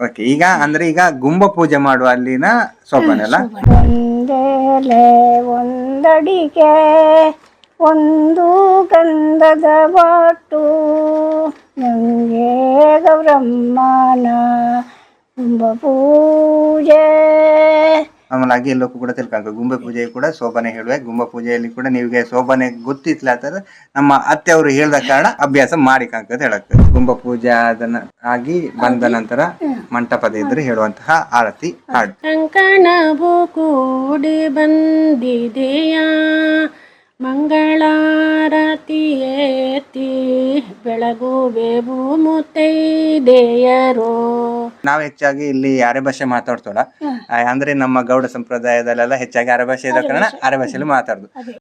Okay ಈಗ ಅಂದ್ರೆ ಈಗ ಗುಂಬ ಪೂಜೆ ಮಾಡುವ ಅಲ್ಲಿನ ಸೋಪಾನೆ ಅಲ್ಲ? ಒಂದಡಿಕೆ ಒಂದು ಗಂಧದ ಬಾಟು. ನಂಗೆ ಗೌರಮ್ಮನ ಗುಂಬ ಪೂಜೆ. ಆಮೇಲೆ ಹಾಗೆ ಎಲ್ಲಕ್ಕೂ ಕೂಡ ತಿಳ್ಕೊಂಡು ಗುಂಬೆ ಪೂಜೆ ಕೂಡ ಶೋಭನೆ ಹೇಳುವೆ ಗುಂಬೆ ಪೂಜೆಯಲ್ಲಿ ಕೂಡ ನಿಮಗೆ ಶೋಭನೆ ಗೊತ್ತಿತ್ಲಾತರ ನಮ್ಮ ಅತ್ತೆ ಅವರು ಹೇಳ್ದ ಕಾರಣ ಅಭ್ಯಾಸ ಮಾಡಿ ಕಾಂಕಂತ ಹೇಳಕ್ಕೆ. ಗುಂಬ ಪೂಜೆ ಅದನ್ನ ಆಗಿ ಬಂದ ನಂತರ ಮಂಟಪದ ಎದುರು ಹೇಳುವಂತಹ ಆರತಿ ಹಾಡು. ಕಂಕಣ ಕೂಡಿ ಬಂದಿದೆಯ? ಮಂಗಳಾರತಿ ಏತಿ ಬೆಳಗುವೆವು ಮುತ್ತೈದೆಯರು ನಾವು ಹೆಚ್ಚಾಗಿ ಇಲ್ಲಿ ಅರೆ ಭಾಷೆ ಮಾತಾಡ್ತೋಳ ಅಂದ್ರೆ ನಮ್ಮ ಗೌಡ ಸಂಪ್ರದಾಯದಲ್ಲೆಲ್ಲ ಹೆಚ್ಚಾಗಿ ಅರೆ ಭಾಷೆ ಇರೋ ಕಾರಣ ಅರೆ ಭಾಷೆಯಲ್ಲಿ ಮಾತಾಡುದು. ಅದೇ.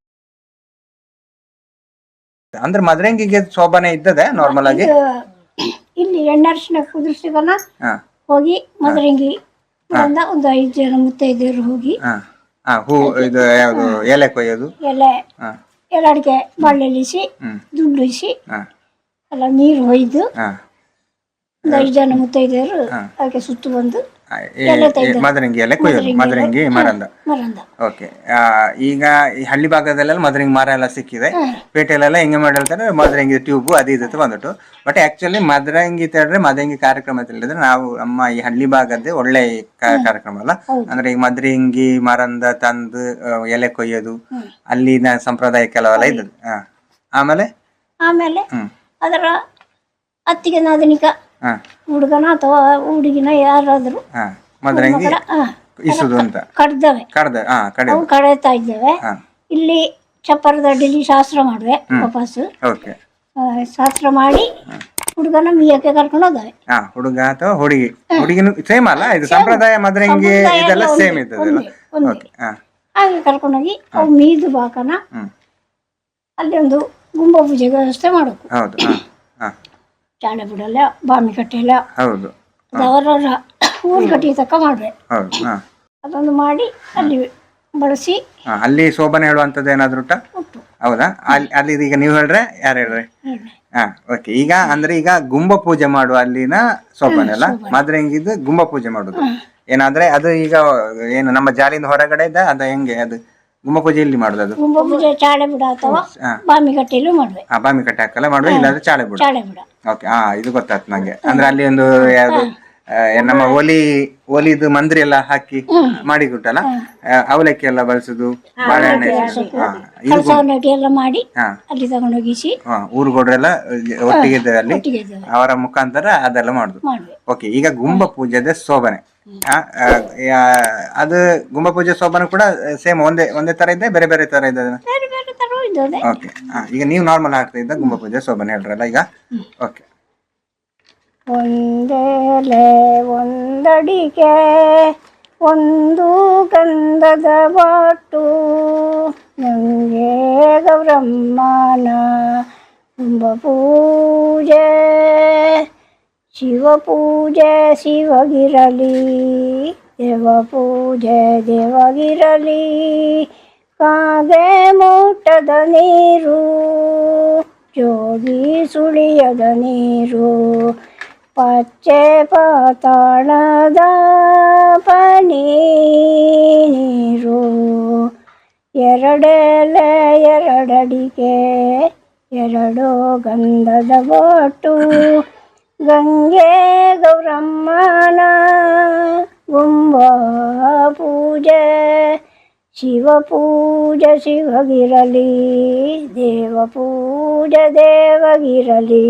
ಅಂದ್ರೆ ಮದ್ರಂಗಿಗೆ ಶೋಭನೆ ಇದ್ದದೆ ನಾರ್ಮಲ್ ಆಗಿ? ಇಲ್ಲಿ ಎಣ್ಣೆ ಕುದಿರ್ಸಿದನ ಹಾ. ಹೋಗಿ ಮದರಂಗಿ ಒಂದ್ ಒಂದು ಐದು ಜನ ಮುತ್ತೈದೆಯರು ಹೋಗಿ ಹಾ ಹಾ ಹೂ ಇದು ಯಾವುದು ಎಲೆ ಕೊಯ್ಯೋದು? ಎಲೆ ಹಾ ಅಡಿಕೆ ಬಳ್ಳೆಲಿಸಿ ಹ್ಮ್. ಹಾ ಎಲ್ಲ ನೀರು ಹೊಯ್ದು ಹಾ ಒಂದು ಐದು ಜನ ಮುತ್ತೈದೆಯರು ಅದಕ್ಕೆ ಸುತ್ತು ಬಂದು ಮದರಂಗಿ ಅಲ್ಲೇ ಕೊಯ್ಯೋದು. ಮದರಂಗಿ ಮರಂದ. ಓಕೆ. ಈಗ ಈ ಹಳ್ಳಿ ಭಾಗದಲ್ಲೆಲ್ಲ ಮದರಂಗಿ ಮರ ಎಲ್ಲ ಸಿಕ್ಕಿದೆ. ಪೇಟೆಲೆಲ್ಲ ಹೆಂಗೆ ಮಾಡಿರ್ತಾರೆ? ಮದರಂಗಿ ಟ್ಯೂಬ್ ಅದು ಇದು ಬಂದ್ಬಿಟ್ಟು. ಬಟ್ ಆಕ್ಚುಲಿ ಮದರಂಗಿ ತೇಳ್ರೆ ಮದರಂಗಿ ಕಾರ್ಯಕ್ರಮ ತಿಳಿದ್ರೆ ನಾವು ನಮ್ಮ ಈ ಹಳ್ಳಿ ಭಾಗದ್ದೇ ಒಳ್ಳೆ ಕಾರ್ಯಕ್ರಮ ಅಲ್ಲ? ಅಂದ್ರೆ ಈ ಮದರಂಗಿ ಮರಂದ ತಂದು ಎಲೆ ಕೊಯ್ಯೋದು ಅಲ್ಲಿನ ಸಂಪ್ರದಾಯ ಕೆಲವೆಲ್ಲ ಇದ್ದದ್ದು. ಆಮೇಲೆ? ಆಮೇಲೆ ಅದರ ಅತ್ತಿಗೆ ನಾದನಿಕ ಹುಡುಗನ ಅಥವಾ ಹುಡುಗಿನ ಯಾರಾದ್ರೂ ಮದರಂಗಿ ಇಸುದು ಅಂತ. ಕಡ್ದವೆ. ಕಡ್ದ ಹಾ ಕಡೆ ಅವು ಕಡಿತಾ ಇದ್ದೇವೆ. ಇಲ್ಲಿ ಚಪ್ಪರದ ಅಡ್ಡಿಲಿ ಶಾಸ್ತ್ರ ಮಾಡುವೆ ವಾಪಸ್ಸು. ಓಕೆ. ಶಾಸ್ತ್ರ ಮಾಡಿ ಹುಡುಗನ ಮೀಯಕ್ಕೆ ಕರ್ಕೊಂಡು ಹೋದವೆ. ಹಾ ಹುಡುಗ ಅಥವಾ ಹುಡುಗಿ. ಹುಡುಗಿನ ಸೇಮ್ ಅಲ್ಲ ಇದು ಸಂಪ್ರದಾಯ ಮದ್ರಂಗಿ ಇದೆಲ್ಲ ಸೇಮ್ ಇದ್ದದಲ್ಲ ಓಕೆ ಹಾ. ಹಾಗೆ ಕರ್ಕೊಂಡೋಗಿ ಅವು ಮೀದು ಬಾಕನ ಅಲ್ಲಿ ಒಂದು ಗುಂಬ ಪೂಜೆ ವ್ಯವಸ್ಥೆ ಮಾಡಬೇಕು. ಹೌದು ಹಾ. ಚಾಳೆ ಬಿಡಲ್ಲ ಬಾಮಿ ಕಟ್ಟಿಲ್ಲ. ಹೌದು. ಅವರವರ ಊರು ಕಟ್ಟಿ ತಕ್ಕ ಮಾಡ್ರೆ ಹೌದು. ಹಾ. ಅದೊಂದು ಮಾಡಿ ಅಲ್ಲಿ ಬಳಸಿ. ಹಾ ಅಲ್ಲಿ ಶೋಭನೆ ಹೇಳುವಂಥದ್ದು ಏನಾದ್ರು ಉಂಟಾ? ಉಂಟು. ಹೌದಾ? ಅಲ್ಲಿ ಅಲ್ಲಿ ಈಗ ನೀವು ಹೇಳ್ರೆ ಯಾರು ಹೇಳ್ರಿ? ಹಾ ಓಕೆ ಈಗ ಅಂದ್ರೆ ಈಗ ಗುಂಬ ಪೂಜೆ ಮಾಡುವ ಅಲ್ಲಿನ ಶೋಭನೆ ಅಲ್ಲ? ಮದ್ರಂಗಿದ್ದು ಗುಂಬ ಪೂಜೆ ಮಾಡುದು. ಏನಾದ್ರೆ ಅದು ಈಗ ಏನು ನಮ್ಮ ಜಾಲಿಯಿಂದ ಹೊರಗಡೆ ಇದ್ದ ಅದ ಹೆಂಗೆ? ಅದು ಗುಂಬ ಪೂಜೆ ಇಲ್ಲಿ ಮಾಡುದು ಅದು? ಗುಂಬ ಪೂಜೆ ಚಾಳೆ ಬಿಡ ಅಥವಾ ಬಾಮಿ ಕಟ್ಟೆಯಲ್ಲೂ ಆ ಬಾಮಿ ಕಟ್ಟೆ ಹಾಕಲ್ಲ ಮಾಡುವ ಇಲ್ಲಾಂದ್ರೆ ಚಾಳೆ ಬಿಡು. ಚಾಳೆ ಬಿಡ. ಓಕೆ ಹಾ ಇದು ಗೊತ್ತಾಯ್ತು ನಂಗೆ. ಅಂದ್ರೆ ಅಲ್ಲಿ ಒಂದು ಯಾವ್ದು ಆ, ನಮ್ಮ ಒಲಿ ಒಲಿದು ಮಂದ್ರಿ ಎಲ್ಲ ಹಾಕಿ ಮಾಡಿ ಕೊಟ್ಟಲ್ಲ ಅವಲಕ್ಕಿ ಎಲ್ಲ ಬಳಸುದು ಬಾಳೆಹಣ್ಣೆ ಎಸೆಯುದು. ಹಾ, ಇದು ಗು- ನಟಿ ಎಲ್ಲ ಮಾಡಿ ಹಾ. ಅಲ್ಲಿ ತಗೊಂಡೋಗಿಸಿ. ಹಾ, ಊರುಗೌಡ್ರೆಲ್ಲ ಒಟ್ಟಿಗೆ ಇದ್ದಾರೆ ಅಲ್ಲಿ ಒಟ್ಟಿಗೆ ಅವರ ಮುಖಾಂತರ ಅದೆಲ್ಲ ಮಾಡುದು. ಓಕೆ ಈಗ ಗುಂಬ ಪೂಜೆದ ಶೋಭನೆ. ಅದು ಗುಂಬ ಪೂಜೆ ಶೋಭನೆ ಕೂಡ ಸೇಮ್ ಒಂದೇ ಒಂದೇ ತರ ಇದೆ ಬೇರೆ ಬೇರೆ ತರ ಇದೆ ಬೇರೆ ಬೇರೆ ತರ ಇದ್ದದೆ ಓಕೆ ಈಗ ನೀವು ನಾರ್ಮಲ್ ಆಗ್ತಾ ಇದ್ದ ಗುಂಬ ಪೂಜೆ ಶೋಭನೆ ಹೇಳ್ರಲ್ಲ ಈಗ? ಓಕೆ ಒಂದೇಲೆ ಒಂದಡಿಗೆ ಒಂದು ಗಂಧದ ಬಾಟು. ನಂಗೆ ಗೌರಮ್ಮನ ಗುಂಬ ಪೂಜೆ. ಶಿವ ಪೂಜೆ ಶಿವಗಿರಲಿ ದೇವ ಪೂಜೆ ದೇವಗಿರಲಿ, ಕಾಗೆ ಮೂಟದ ನೀರು, ಜೋಗಿ ಸುಳಿಯದ ನೀರು, ಪಚ್ಚೆ ಪಾತಾಳದ ಪನಿ ನೀರು. ಎರಡೆಲೆ ಎರಡಡಿಕೆ, ಎರಡು ಗಂಧದ ಬೋಟು ಗಂಗೆ ಗೌರಮ್ಮನ ಗುಂಬ ಪೂಜೆ, ಶಿವ ಪೂಜೆ, ಶಿವಗಿರಲಿ, ದೇವ ಪೂಜೆ, ದೇವಗಿರಲಿ.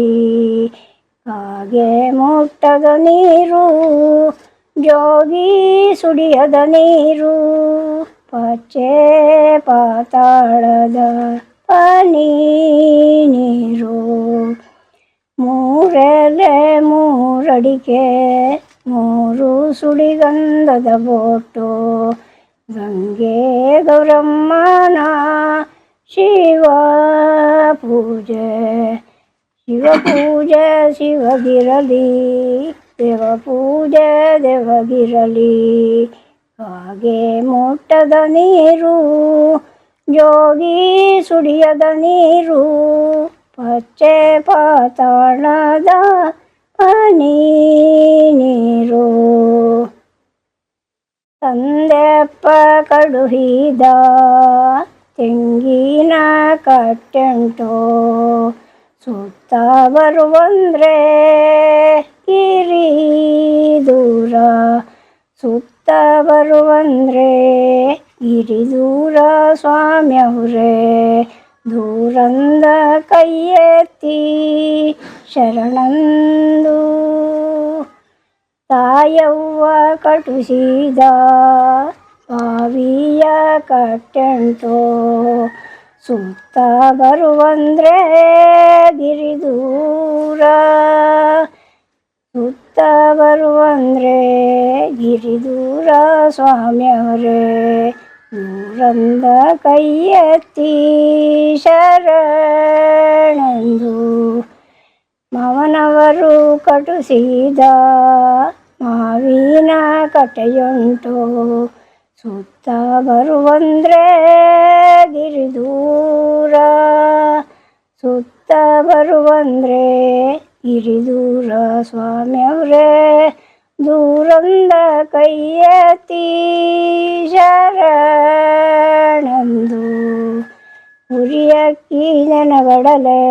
ಹಾಗೆ ಮುಟ್ಟದ ನೀರು, ಜೋಗಿ ಸುಡಿಯದ ನೀರು, ಪಚ್ಚೆ ಪಾತಾಳದ ಪನಿ ನೀರು. ಮೂರೆಲೆ ಮೂರಡಿಕೆ, ಮೂರು ಸುಳಿಗಂಧದ ಬೋಟು. ಗಂಗೆ ಗೌರಮ್ಮನ ಶಿವ ಪೂಜೆ. ಶಿವ ಪೂಜೆ ಶಿವಗಿರಲಿ, ದೇವ ಪೂಜೆ ದೇವಗಿರಲಿ. ಹಾಗೆ ಮುಟ್ಟದ ನೀರು, ಜೋಗಿ ಸುಡಿಯದ ನೀರು. ಪಚ್ಚೆ ಪಾತಾಳದ ಪನಿ ನೀರು. ತಂದೆಪ್ಪ ಕಡುಹಿದ ತೆಂಗಿನ ಕಟ್ಟೆಂಟು. ಸುತ್ತ ಬರುವಂದ್ರೆ ಕಿರಿ ದೂರ. ಸುತ್ತ ಬರುವಂದ್ರೆ ಗಿರಿ ದೂರ ಸ್ವಾಮಿಯವ್ರೆ. ದೂರಂದ ಕೈ ಎತ್ತಿ ಶರಣಂದು. ತಾಯವ್ವ ಕಟುಸಿದ ಬಾವಿಯ ಕಟ್ಟೆಂಟು. ಸುತ್ತ ಬರುವಂದ್ರೆ ಗಿರಿದೂರ ಸುತ್ತ ಬರುವಂದ್ರೆ ಗಿರಿದೂರ ಸ್ವಾಮಿಯವರೇ. ದೂರಂದ ಕೈಯತ್ತಿ ಶರಣಂದು ಮಾವನವರು ಕಟುಸಿದ ಮಾವಿನ ಕಟೆಯುಂಟು ಸುತ್ತ ಬರುವಂದ್ರೆ ಗಿರಿದೂರ ಸುತ್ತ ಬರುವಂದ್ರೆ ಗಿರಿದೂರ ಸ್ವಾಮಿಯವ್ರೇ ಎತ್ತಿ ಶರಣಂದು. ಉರಿಯಕ್ಕಿ ಜನಗಡಲೆ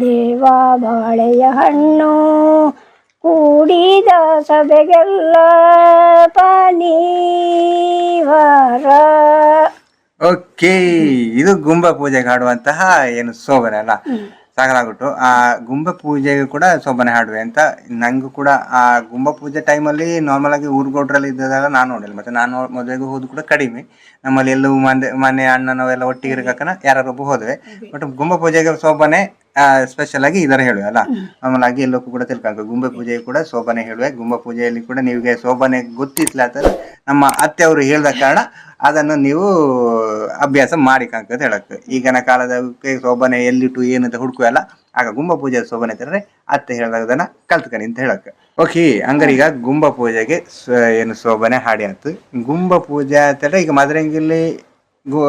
ದೇವ ಬಾಳೆಯ ಹಣ್ಣು ಕೂಡಿದ ಸಭೆಗೆಲ್ಲ ಪನೀವಾರ ಓಕೆ ಇದು ಗುಂಬ ಪೂಜೆಗೆ ಹಾಡುವಂತಹ ಏನು ಅಲ್ಲ ಸಾಗಲಾಗ್ಬಿಟ್ಟು ಆ ಗುಂಬ ಪೂಜೆಗೆ ಕೂಡ ಶೋಭನೆ ಹಾಡುವೆ ಅಂತ ನಂಗೂ ಕೂಡ ಆ ಗುಂಬ ಪೂಜೆ ಟೈಮಲ್ಲಿ ನಾರ್ಮಲ್ ಆಗಿ ಊರುಗೌಡ್ರಲ್ಲಿ ಇದ್ದಾಗ ನಾನು ನೋಡಿಲ್ಲ. ಮತ್ತೆ ನಾನು ಮದುವೆಗೆ ಹೋದ್ ಕೂಡ ಕಡಿಮೆ. ನಮ್ಮಲ್ಲಿ ಎಲ್ಲೂ ಮನೆ ಮನೆ ಅಣ್ಣ ನಾವೆಲ್ಲ ಒಟ್ಟಿಗೆ ಇರಕನ ಯಾರೊಬ್ಬ ಹೋದ್ವಿ. ಬಟ್ ಗುಂಬ ಪೂಜೆಗೆ ಶೋಭನೆ ಸ್ಪೆಷಲ್ ಆಗಿ ಇದರ ಹೇಳುವೆ ಅಲ್ಲ? ಮಾಮೂಲಾಗಿ ಆಗಿ ಎಲ್ಲಕ್ಕೂ ಕೂಡ ತಿಳ್ಕೊಂಡು ಗುಂಬೆ ಪೂಜೆ ಕೂಡ ಶೋಭನೆ ಹೇಳುವೆ. ಗುಂಬೆ ಪೂಜೆಯಲ್ಲಿ ಕೂಡ ನಿಮಗೆ ಶೋಭನೆ ಗೊತ್ತಿತ್ಲಾತರ ನಮ್ಮ ಅತ್ತೆ ಅವರು ಹೇಳ್ದ ಕಾರಣ ಅದನ್ನು ನೀವು ಅಭ್ಯಾಸ ಮಾಡಿಕಂತ ಹೇಳಕ್ಕೆ. ಈಗಿನ ಕಾಲದ ಶೋಭನೆ ಎಲ್ಲಿಟ್ಟು ಏನಂತ ಹುಡುಕುವಲ್ಲ ಆಗ ಗುಂಬ ಪೂಜೆ ಶೋಭನೆ ತಂದ್ರೆ ಅತ್ತೆ ಹೇಳ್ದಾಗದನ್ನ ಕಲ್ತ್ಕಣಿ ಅಂತ ಹೇಳಕ್ಕೆ. ಓಕೆ ಹಂಗಾರೆ ಈಗ ಗುಂಬ ಪೂಜೆಗೆ ಏನು ಶೋಭನೆ ಹಾಡಿ ಆಯ್ತು ಗುಂಬ ಪೂಜೆ ಅಂತಂದ್ರೆ ಈಗ ಮದರಂಗಿಲಿ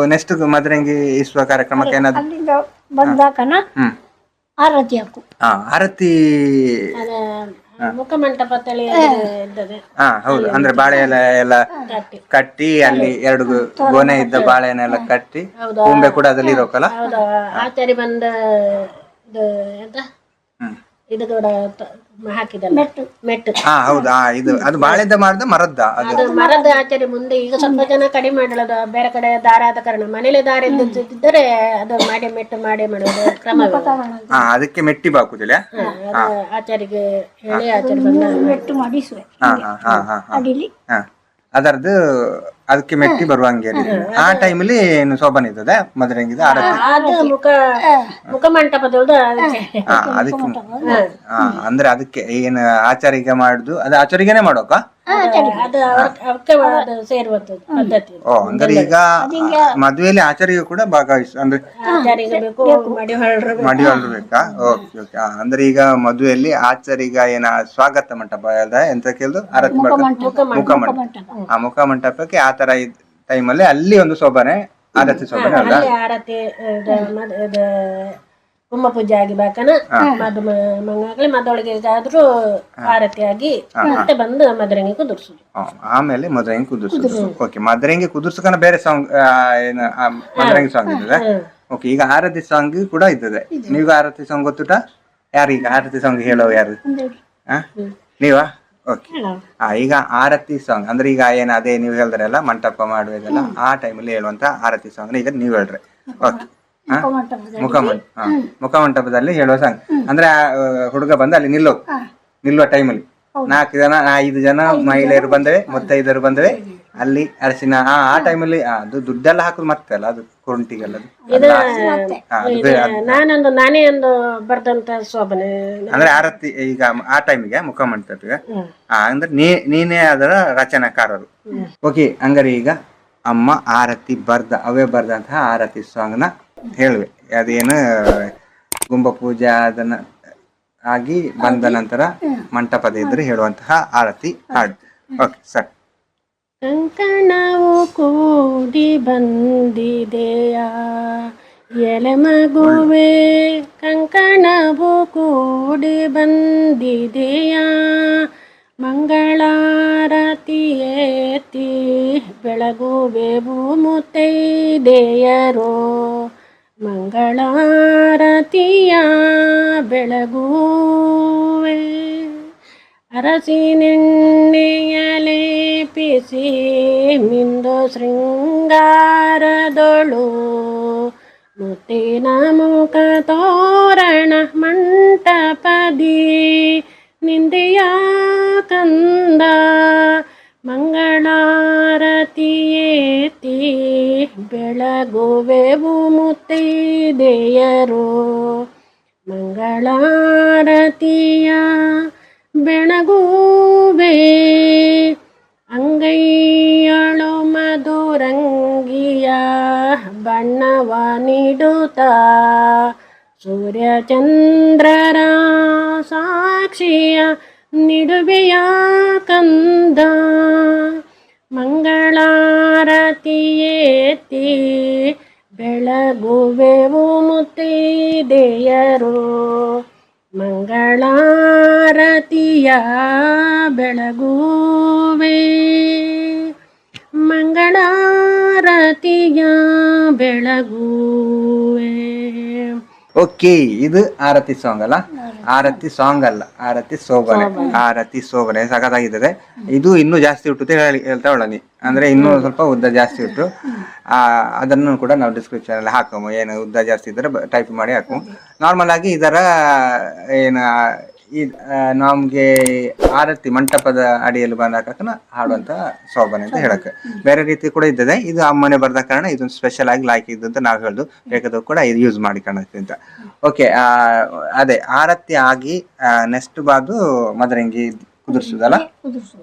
ನೆಕ್ಸ್ಟ್ ಮದರಂಗಿ ಇಸುವ ಕಾರ್ಯಕ್ರಮಕ್ಕೆ ಏನಾದ್ರು? ಬಂದಾಕನ? ಹ್ಮ್. ಆರತಿ ಹಾಕು. ಹಾ ಆರತಿ ಮುಖಮಂಟಪದಲ್ಲಿ ಇದ್ದದೆ ಹಾ. ಹೌದು. ಅಂದ್ರೆ ಬಾಳೆ ಎಲೆ ಎಲ್ಲ ಕಟ್ಟಿ. ಅಲ್ಲಿ ಎರಡು ಗೋನೆ ಇದ್ದ ಬಾಳೆನೆಲ್ಲ ಕಟ್ಟಿ? ಕೊಂಬೆ ಕೂಡ ಅದ್ರಲ್ಲಿ ಇರೋಕಲ್ಲ. ಹೌದಾ? ಆಚಾರಿ ಬಂದ ಎಂತ? ಇದು ಕೂಡ ಹಾಕಿದಲ್ಲ? ಮೆಟ್ಟು. ಮೆಟ್ಟು. ಹಾ ಹೌದಾ? ಇದು ಅದು ಬಾಳೆದ ಮಾಡ್ದ ಮರದ್ದ ಅದು? ಅದು ಮರದ ಆಚಾರಿ ಮುಂದೆ ಈಗ ಸ್ವಲ್ಪ ಜನ ಕಡಿಮೆ ಮಾಡಲದ ಬೇರೆ ಕಡೆ ದಾರ ಆದ ಕಾರಣ. ಮನೇಲಿ ದಾರ ಇದ್ದಿದ್ದರೆ ಅದು ಮಾಡಿ ಮೆಟ್ಟು ಮಾಡಿ ಮಾಡೋದು ಕ್ರಮ ಹಾ ಅದಕ್ಕೆ ಮೆಟ್ಟಿ ಬಾಕುದಿಲ್ಲ ಅದು ಆಚಾರಿಗೆ ಹೇಳಿ ಆಚಾರಿ ಬಂದ ಮೆಟ್ಟು ಮಾಡಿಸುವ. ಹಾ ಹಾ ಹಾ ಹಾ ಹಾ. ಅಡಿಲಿ. ಅದರದ್ದು ಅದಕ್ಕೆ ಮೆಟ್ಟಿ ಬರುವಂಗೆ. ಆ ಟೈಮಲ್ಲಿ ಏನು ಶೋಭನ ಇದ್ದದೆ ಮದುವೆಂಗಿದ ಆರತಿ ಅದು ಮುಖ ಹಾ ಅದಕ್ಕೆ ಹಾ ಅಂದ್ರೆ ಅದಕ್ಕೆ ಏನು ಆಚಾರಿಗೆ ಮಾಡುದು? ಅದು ಆಚಾರಿಗೆನೆ ಮಾಡೋಕ? ಅದು ಅವಕ್ಕೆ ಅದು. ಸೇರುವಂತದ್ದು ಪದ್ಧತಿ ಓ ಅಂದ್ರೆ ಈಗ ಮದುವೆಯಲ್ಲಿ ಆಚಾರಿಗೆ ಕೂಡ ಭಾಗವಹಿಸ್ ಅಂದ್ರೆ ಆಚಾರಿಗೆ ಬೇಕು. ಮಾಡಿ ಬೇಕಾ ಓಕೆ ಓಕೆ. ಅಂದ್ರೆ ಈಗ ಮದುವೆಯಲ್ಲಿ ಆಚಾರಿಗ ಏನ ಸ್ವಾಗತ ಮಂಟಪ ಅದ ಎಂತ ಕೇಳ್ದು? ಆರತಿ ಮುಖ ಮಂಟಪ. ಆ ಮುಖ ಮಂಟಪಕ್ಕೆ ಆ ತರ ಟೈಮಲ್ಲಿ ಅಲ್ಲಿ ಒಂದು ಶೋಭನೆ ಆರತಿ ಶೋಭನೆ ಅಲ್ಲ ಅಲ್ಲಿ ಆರತಿ ಇದು ಮದ್- ಇದು ಕುಂಭ ಪೂಜೆ ಆಗಿ ಬಾಕನ ಮದು ಮಂಗಾಗ್ಲಿ ಮದೊಳಗೆ ಆದ್ರೂ ಆರತಿ ಆಗಿ ಮತ್ತೆ ಬಂದು ಮದರಂಗಿ ಕುದುರ್ಸುದು. ಆಮೇಲೆ ಮದರಂಗಿ ಕುದುರ್ಸುದು. ಓಕೆ ಮದರಂಗಿ ಕುದುರ್ಸಕನ ಬೇರೆ ಸಾಂಗ್ ಏನು ಮದರಂಗಿ ಸಾಂಗ್ ಇದೆ ಓಕೆ ಈಗ ಆರತಿ ಸಾಂಗ್ ಕೂಡ ಇದ್ದದೆ ನೀವು ಆರತಿ ಸಾಂಗ್ ಗೊತ್ತುಟ? ಯಾರು ಈಗ ಆರತಿ ಸಾಂಗ್ ಹೇಳೋ. ಯಾರು? ನೀವಾ? ಓಕೆ ಆ ಈಗ ಆರತಿ ಸಾಂಗ್ ಅಂದ್ರೆ ಈಗ ಏನ್ ಅದೇ ನೀವು ಹೇಳ್ದ್ರಲ್ಲ ಮಂಟಪ ಮಾಡುವುದಲ್ಲ ಆ ಟೈಮಲ್ಲಿ ಹೇಳುವಂತ ಆರತಿ ಸಾಂಗ್ ಈಗ ನೀವು ಹೇಳ್ರಿ. ಓಕೆ ಹಾ ಮುಖಮಂಟಪದಲ್ಲಿ. ಹೇಳುವ ಸಾಂಗ್. ಅಂದ್ರೆ ಆ, ಹುಡುಗ ಬಂದ ಅಲ್ಲಿ ನಿಲ್ಲೋ. ನಿಲ್ಲುವ ಟೈಮಲ್ಲಿ ನಾಲ್ಕು ಜನ ಐದು ಜನ ಮಹಿಳೆಯರು ಬಂದವೆ ಮುತ್ತೈದರು ಬಂದವೆ. ಅಲ್ಲಿ ಅರಸಿನ ಆ ಆ ಟೈಮಲ್ಲಿ ಅದು ದುಡ್ಡೆಲ್ಲ ಹಾಕುದು ಮತ್ತೆ ಅಲ್ಲ ಅದು ಕುರುಂಟಿಗೆಲ್ಲ ಅದು. ಅದು last. ಹಾ, ಅದು ಬೇರೆ- ಅದು- ನಾನೊಂದು ನಾನೇ ಒಂದು ಬರ್ದಂತ ಶೋಭನೆ. ಅಂದ್ರೆ ಆರತಿ ಈಗ ಆ ಟೈಮಿಗೆ ಮುಖಮಂಟಪಿಗೆ ಆ, ಅಂದ್ರೆ ನೀ ನೀನೇ ಅದರ ರಚನಾಕಾರರು. ಓಕೆ ಹಂಗಾರೆ ಈಗ ಅಮ್ಮ ಆರತಿ ಬರ್ದ ಅವೇ ಬರ್ದಂತಹ ಆರತಿ ಸಾಂಗ್ನ ಹೇಳುವೆ. ಅದೇನು ಗುಂಬ ಪೂಜೆ ಅದನ್ನ ಆಗಿ ಬಂದ ನಂತರ ಮಂಟಪದ ಇದ್ರೆ ಹೇಳುವಂತಹ ಆರತಿ ಹಾಡು. Okay sir. ಕಂಕಣವು ಕೂಡಿ ಬಂದಿದೆಯ? ಎಲೆ ಮಗುವೆ ಕಂಕಣವು ಕೂಡಿ ಬಂದಿದೆಯ? ಮಂಗಳಾರತಿ ಮಂಗಳಾರತಿಯೇತಿ ಬೆಳಗುವೆವು ಮುತ್ತೈದೆಯರೋ ಮಂಗಳಾರತಿಯ ಬೆಳಗುವೆ ಅರಸಿನೆಣ್ಣೆಯಲೇಪಿಸಿ ಮಿಂದು ಶೃಂಗಾರದೊಳು. ಮುತ್ತಿನ ಮುಖ ತೋರಣ ಮಂಟಪದಿ. ನಿಂದೆಯ ಕಂದ ಮಂಗಳಾರತಿಯೇತಿ ಬೆಳಗುವೆವು ಮುತ್ತೈದೆಯರು. ಮಂಗಳಾರತಿಯ ಬೆಳಗುವೆ ಅಂಗೈಯಳು ಮಧುರಂಗಿಯ ಬಣ್ಣವ ನೀಡುತ್ತಾ. ಸೂರ್ಯಚಂದ್ರರ ಸಾಕ್ಷಿಯ ನಿಡುವೆಯ ಕಂದ ಮಂಗಳಾರತಿಯೇತಿ ಬೆಳಗುವೆವು ಮುತ್ತೈದೆಯರು. ಮಂಗಳಾರತಿಯ ಬೆಳಗುವೆ ಮಂಗಳಾರತಿಯ ಬೆಳಗುವೆ. ಓಕೆ ಇದು ಆರತಿ ಸಾಂಗ್ ಅಲ್ಲ? ಆರತಿ. ಸಾಂಗ್ ಅಲ್ಲ. ಆರತಿ ಸೋಬನೆ ಆರತಿ ಸೋಬನೆ ಸಖತ್ತಾಗಿದ್ದಾರೆ ಇದು ಇನ್ನು ಜಾಸ್ತಿ ಹೇಳಿ ಹೇಳ್ತಾ ಒಳನಿ ಅಂದ್ರೆ ಇನ್ನೂ ಸ್ವಲ್ಪ ಉದ್ದ ಜಾಸ್ತಿ ಉಟ್ಟು ಆ ಅದನ್ನು ಕೂಡ ನಾವು ಡಿಸ್ಕ್ರಿಪ್ಷನ್ ಅಲ್ಲಿ ಹಾಕೋ ಏನು ಉದ್ದ ಜಾಸ್ತಿ ಇದ್ರೆ ಟೈಪ್ ಮಾಡಿ ಹಾಕು ನಾರ್ಮಲ್ ಆಗಿ ಇದರ ಏನು ಈ ನಮ್ಗೆ ಆರತಿ ಮಂಟಪದ ಅಡಿಯಲ್ಲಿ ಬಂದಾಕನ ಹಾಡುವಂತ ಶೋಭನೆ ಅಂತ ಹೇಳಕ್ಕೆ. ಬೇರೆ ರೀತಿ ಕೂಡ ಇದ್ದದೆ ಇದು ಅಮ್ಮನೆ ಬರ್ದ ಕಾರಣ ಇದೊಂದು ಸ್ಪೆಷಲ್ ಆಗಿ ಲಾಯ್ಕ್ ಇದ್ದು ಅಂತ ನಾವು ಹೇಳುದು ಬೇಕಾದವು ಕೂಡ ಇದು ಯೂಸ್ ಮಾಡಿ ಕಾಣುತ್ತೆ ಅಂತ. ಓಕೆ ಅದೇ ಆರತಿ ಆಗಿ ನೆಕ್ಸ್ಟ್ ಬಾದು ಮದರಂಗಿ ಕುದುರ್ಸುದಲ್ಲ? ಕುದುರ್ಸು